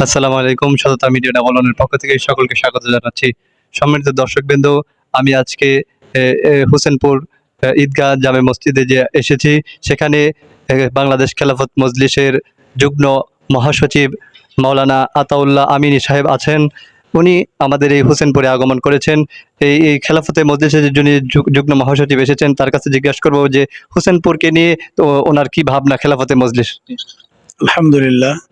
আসসালামু আলাইকুম, সততা মিডিয়া ডাবলনের পক্ষ থেকে সকলকে স্বাগত জানাচ্ছি। সম্মানিত দর্শকবৃন্দ, আমি আজকে হোসেনপুর ঈদগাহ জামে মসজিদে যে এসেছি, সেখানে বাংলাদেশ খেলাফত মজলিসের যুগ্ম মহাসচিব মাওলানা আতাউল্লাহ আমিনী সাহেব আছেন। উনি আমাদের এই হোসেনপুরে আগমন করেছেন। এই এই খেলাফতে মজলিসের যিনি যুগ- যুগ্ম মহাসচিব এসেছেন, তার কাছে জিজ্ঞাসা করব যে, হোসেনপুরকে নিয়ে, তো ওনার কি ভাবনা খেলাফতে মজলিস? আলহামদুলিল্লাহ।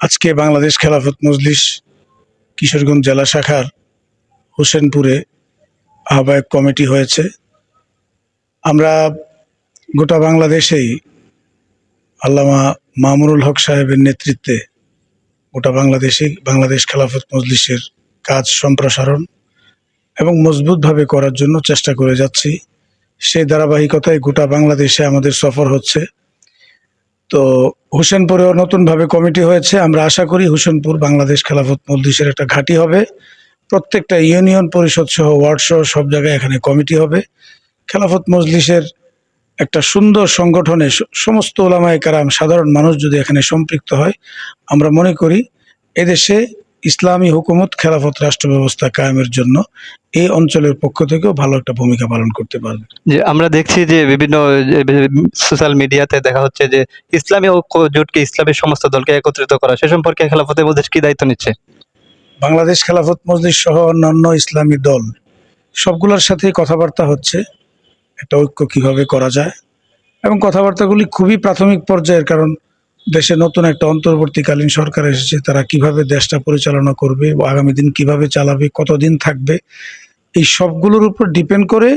আজকে বাংলাদেশ খেলাফত মজলিস, কিশোরগঞ্জ জেলা শাখার হোসেনপুরে আহ্বায়ক কমিটি হয়েছে। আমরা গোটা বাংলাদেশেই আল্লামা মামুরুল হক সাহেবের নেতৃত্বে গোটা বাংলাদেশে বাংলাদেশ খেলাফত মজলিসের কাজ সম্প্রসারণ এবং মজবুতভাবে করার জন্য চেষ্টা করে যাচ্ছি। সেই ধারাবাহিকতায় গোটা বাংলাদেশে আমাদের সফর হচ্ছে। তো হোসেনপুরেও নতুনভাবে কমিটি হয়েছে। আমরা আশা করি হুসেনপুর বাংলাদেশ খেলাফত মজলিসের একটা ঘাঁটি হবে। প্রত্যেকটা ইউনিয়ন পরিষদ সহ, ওয়ার্ড সহ, সব জায়গায় এখানে কমিটি হবে। খেলাফত মজলিসের একটা সুন্দর সংগঠনে সমস্ত ওলামায় কারাম, সাধারণ মানুষ যদি এখানে সম্পৃক্ত হয়, আমরা মনে করি এদেশে ইসলামী হুকুমত খেলাফত রাষ্ট্র ব্যবস্থা কায়েমের জন্য এই অঞ্চলের পক্ষ থেকেও ভালো একটা ভূমিকা পালন করতে পারবে। যে আমরা দেখছি যে বিভিন্ন সোশ্যাল মিডিয়াতে দেখা হচ্ছে যে ইসলামী ঐক্য জোটকে ইসলামের সমস্ত দলকে একত্রিত করা সে সম্পর্কে খেলাফতে মধ্যে কি দায়িত্ব নিচ্ছে? বাংলাদেশ খেলাফত মজলিস সহ অন্যান্য ইসলামী দল সবগুলোর সাথে কথাবার্তা হচ্ছে একটা ঐক্য কীভাবে করা যায় এবং কথাবার্তাগুলি খুবই প্রাথমিক পর্যায়ের কারণ দেশে নতুন একটা অন্তর্বর্তীকালীন সরকার এসেছে, তারা কীভাবে দেশটা পরিচালনা করবে, আগামী দিন কীভাবে চালাবে, কতদিন থাকবে, এই সবগুলোর উপর ডিপেন্ড করে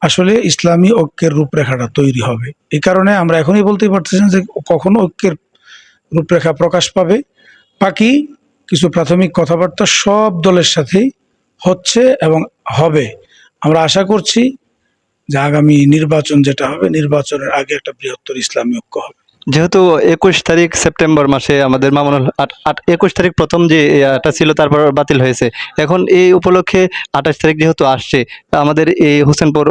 আসলে ইসলামী ঐক্যের রূপরেখাটা তৈরি হবে। এই কারণে আমরা এখনই বলতে পারতেছি যে কখনো ঐক্যের রূপরেখা প্রকাশ পাবে। বাকি কিছু প্রাথমিক কথাবার্তা সব দলের সাথেই হচ্ছে এবং হবে। আমরা আশা করছি যে আগামী নির্বাচন যেটা হবে, নির্বাচনের আগে একটা বৃহত্তর ইসলামী ঐক্য হবে। যেহেতু একুশ তারিখ সেপ্টেম্বর মাসে আমাদের মামুনুল আট- একুশ তারিখ প্রথম যে এটা ছিল তারপর বাতিল হয়েছে। এখন এই উপলক্ষে আঠাশ তারিখ যেহেতু আসছে আমাদের এই হোসেনপুর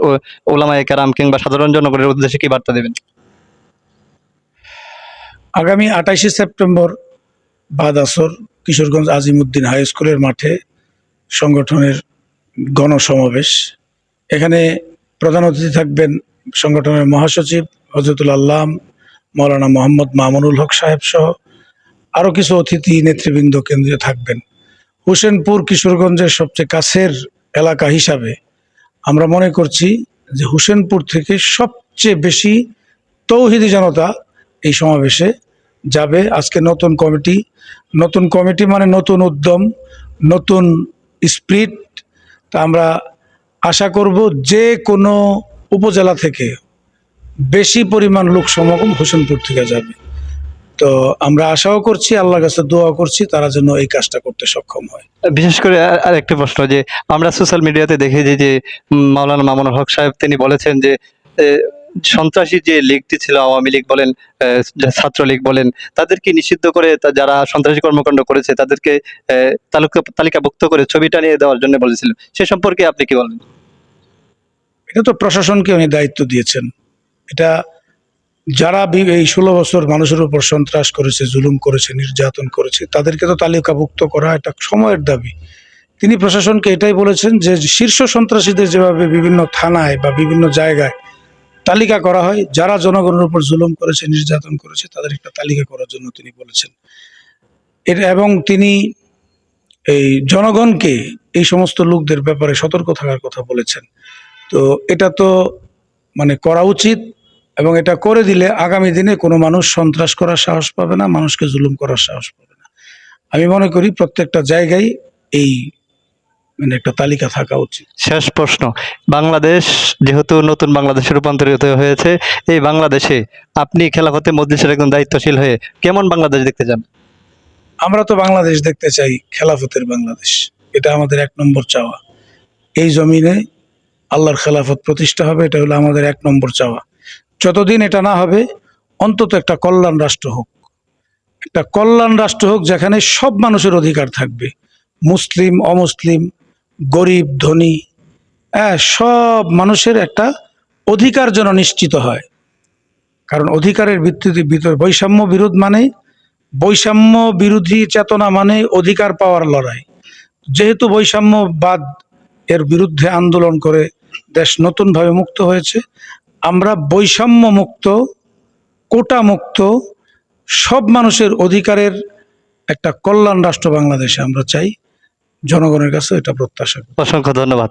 ওলামায়ে কারাম কিংবা সাধারণ জনগণের উদ্দেশ্যে কি বার্তা দেবেন? আগামী আঠাইশে সেপ্টেম্বর বাদ আসর কিশোরগঞ্জ আজিমুদ্দিন হাই স্কুলের মাঠে সংগঠনের গণসমাবেশ। এখানে প্রধান অতিথি থাকবেন সংগঠনের মহাসচিব হজরতুল আল্লাম মৌলানা মোহাম্মদ মামুনুল হক সাহেব সহ আরও কিছু অতিথি নেতৃবৃন্দ কেন্দ্রে থাকবেন। হোসেনপুর কিশোরগঞ্জের সবচেয়ে কাছের এলাকা হিসাবে আমরা মনে করছি যে হোসেনপুর থেকে সবচেয়ে বেশি তৌহিদি জনতা এই সমাবেশে যাবে। আজকে নতুন কমিটি নতুন কমিটি মানে নতুন উদ্যম, নতুন স্পিরিট। তা আমরা আশা করব যে কোনো উপজেলা থেকে বেশি পরিমাণ লোক সমাগম হোসেনপুর থেকে যাবে। তো আমরা আশাও করছি আল্লাহর কাছে দোয়া করছি তারা যেন এই কাজটা করতে সক্ষম হয়। বিশেষ করে আর- একটা প্রশ্ন যে আমরা সোশ্যাল মিডিয়াতে দেখেছি যে মাওলানা মামুনুল হক সাহেব তিনি বলেছেন যে সন্ত্রাসী যে লীগটি ছিল আওয়ামী লীগ বলেন ছাত্রলীগ বলেন তাদেরকে নিষিদ্ধ করে যারা সন্ত্রাসী কর্মকাণ্ড করেছে তাদেরকে তালুকা- তালিকাভুক্ত করে ছবিটা নিয়ে দেওয়ার জন্য বলেছিল। সে সম্পর্কে আপনি কি বলেন? এটা তো প্রশাসনকে উনি দায়িত্ব দিয়েছেন। এটা যারা এই ষোলো বছর মানুষের উপর সন্ত্রাস করেছে, জুলুম করেছে, নির্যাতন করেছে, তাদেরকে তো তালিকাভুক্ত করা এটা সময়ের দাবি। তিনি প্রশাসনকে এটাই বলেছেন যে শীর্ষ সন্ত্রাসীদের যেভাবে বিভিন্ন থানায় বা বিভিন্ন জায়গায় তালিকা করা হয়, যারা জনগণের উপর জুলুম করেছে, নির্যাতন করেছে, তাদের একটা তালিকা করার জন্য তিনি বলেছেন। এটা এবং তিনি এই জনগণকে এই সমস্ত লোকদের ব্যাপারে সতর্ক থাকার কথা বলেছেন। তো এটা তো মানে করা উচিত এবং এটা করে দিলে আগামী দিনে কোনো মানুষ সন্ত্রাস করার সাহস পাবে না মানুষকে জুলুম করার সাহস পাবে না। আমি মনে করি প্রত্যেকটা জায়গায় এই মানে একটা তালিকা থাকা উচিত। শেষ প্রশ্ন। বাংলাদেশ যেহেতু নতুন বাংলাদেশে রূপান্তরিত হয়েছে এই বাংলাদেশে আপনি খেলাফতে মজলিসের একজন দায়িত্বশীল হয়ে কেমন বাংলাদেশ দেখতে চান? আমরা তো বাংলাদেশ দেখতে চাই খেলাফতের বাংলাদেশ। এটা আমাদের এক নম্বর চাওয়া। এই জমিনে আল্লাহর খেলাফত প্রতিষ্ঠা হবে, এটা হলো আমাদের এক নম্বর চাওয়া। যতদিন এটা না হবে, অন্তত একটা কল্যাণ রাষ্ট্র হোক। একটা কল্যাণ রাষ্ট্র হোক যেখানে সব মানুষের অধিকার থাকবে। মুসলিম, অমুসলিম, গরিব, ধনী হ্যাঁ সব মানুষের একটা অধিকার যেন নিশ্চিত হয়। কারণ অধিকারের ভিত্তিতে ভিতর বৈষম্য বিরোধ মানে বৈষম্য বিরোধী চেতনা মানে অধিকার পাওয়ার লড়াই। যেহেতু বৈষম্যবাদ এর বিরুদ্ধে আন্দোলন করে দেশ নতুনভাবে মুক্ত হয়েছে। আমরা বৈষম্য মুক্ত কোটা মুক্ত সব মানুষের অধিকারের একটা কল্যাণ রাষ্ট্র বাংলাদেশে আমরা চাই। জনগণের কাছে এটা প্রত্যাশা করি। অসংখ্য ধন্যবাদ।